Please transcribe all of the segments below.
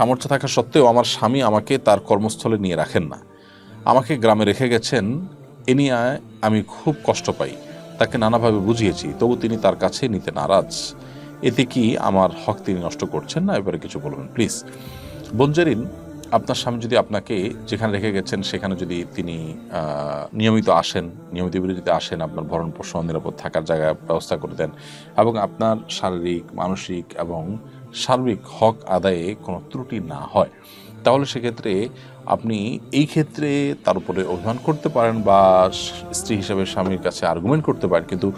সামর্থ্য থাকা সত্ত্বেও আমার স্বামী আমাকে তার কর্মস্থলে নিয়ে রাখেন না। আমাকে গ্রামে রেখে গেছেন, এ নিয়ে আমি খুব কষ্ট পাই। তাকে নানাভাবে বুঝিয়েছি, তবু তিনি তার কাছে নিতে নারাজ। এতে কি আমার হক তিনি নষ্ট করছেন না? এবারে কিছু বলবেন, প্লিজ। বঞ্জারিন আপনার স্বামী যদি আপনাকে যেখানে রেখে গেছেন, সেখানে যদি তিনি নিয়মিত আসেন, নিয়মিত বিরতিতে আসেন, আপনার ভরণ পোষণ, নিরাপদ থাকার জায়গা ব্যবস্থা করে দেন এবং আপনার শারীরিক, মানসিক এবং সার্বিক হক আদায়ে কোনো ত্রুটি না হয়, তাহলে সেক্ষেত্রে আপনি এই ক্ষেত্রে তার উপরে অভিমান করতে পারেন বা স্ত্রী হিসাবে স্বামীর কাছে আর্গুমেন্ট করতে পারেন। কিন্তু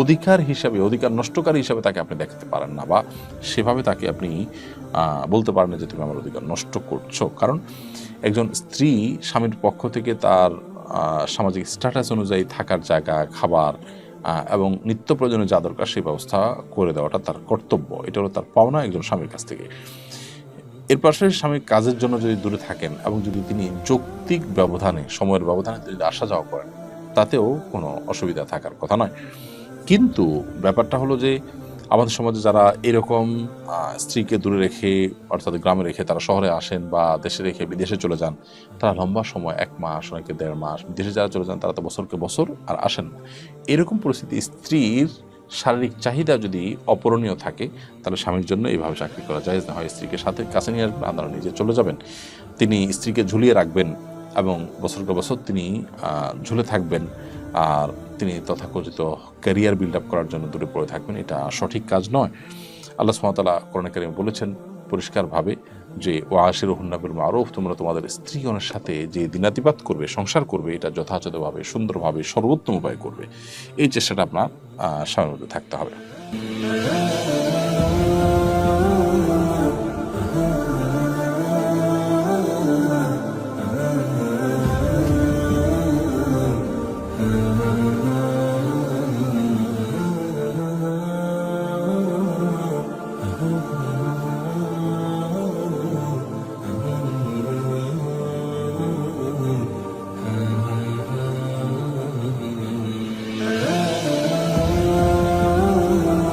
অধিকার হিসাবে, অধিকার নষ্টকারী হিসাবে তাকে আপনি দেখতে পারেন না বা সেভাবে তাকে আপনি বলতে পারেন যে তুমি আমার অধিকার নষ্ট করছ। কারণ একজন স্ত্রী স্বামীর পক্ষ থেকে তার সামাজিক স্ট্যাটাস অনুযায়ী থাকার জায়গা, খাবার এবং নিত্য প্রয়োজনীয় যা দরকার সেই ব্যবস্থা করে দেওয়াটা তার কর্তব্য। এটা হলো তার পাওনা একজন স্বামীর কাছ থেকে। এর পাশে স্বামী কাজের জন্য যদি দূরে থাকেন এবং যদি তিনি যৌক্তিক ব্যবধানে, সময়ের ব্যবধানে যদি আসা যাওয়া করেন, তাতেও কোনো অসুবিধা থাকার কথা নয়। কিন্তু ব্যাপারটা হলো যে আমাদের সমাজে যারা এরকম স্ত্রীকে দূরে রেখে, অর্থাৎ গ্রামে রেখে তারা শহরে আসেন বা দেশে রেখে বিদেশে চলে যান, তারা লম্বা সময়, এক মাস, অনেকে দেড় মাস, বিদেশে যারা চলে যান তারা তো বছরকে বছর আর আসেন এরকম পরিস্থিতি স্ত্রীর শারীরিক চাহিদা যদি অপূরণীয় থাকে, তাহলে স্বামীর জন্য এইভাবে চাকরি করা যায় না। হয় স্ত্রীকে সাথে কাছে নিয়ে আসবেন, আপনারা নিজে চলে যাবেন। তিনি স্ত্রীকে ঝুলিয়ে রাখবেন এবং বছরকে বছর তিনি ঝুলে থাকবেন। আর তিনি তথাকথিত ক্যারিয়ার বিল্ড আপ করার জন্য দূরে পড়ে থাকবেন, এটা সঠিক কাজ নয়। আল্লাহ সুমতালা করণে কারিম বলেছেন পরিষ্কারভাবে যে ও আশির হুন্নাবিল মারুফ তোমরা তোমাদের স্ত্রীগণের সাথে যে দিনাতিপাত করবে, সংসার করবে, এটা যথাযথভাবে, সুন্দরভাবে, সর্বোত্তম উপায় করবে। এই চেষ্টাটা আপনার স্বামীর মধ্যে থাকতে হবে।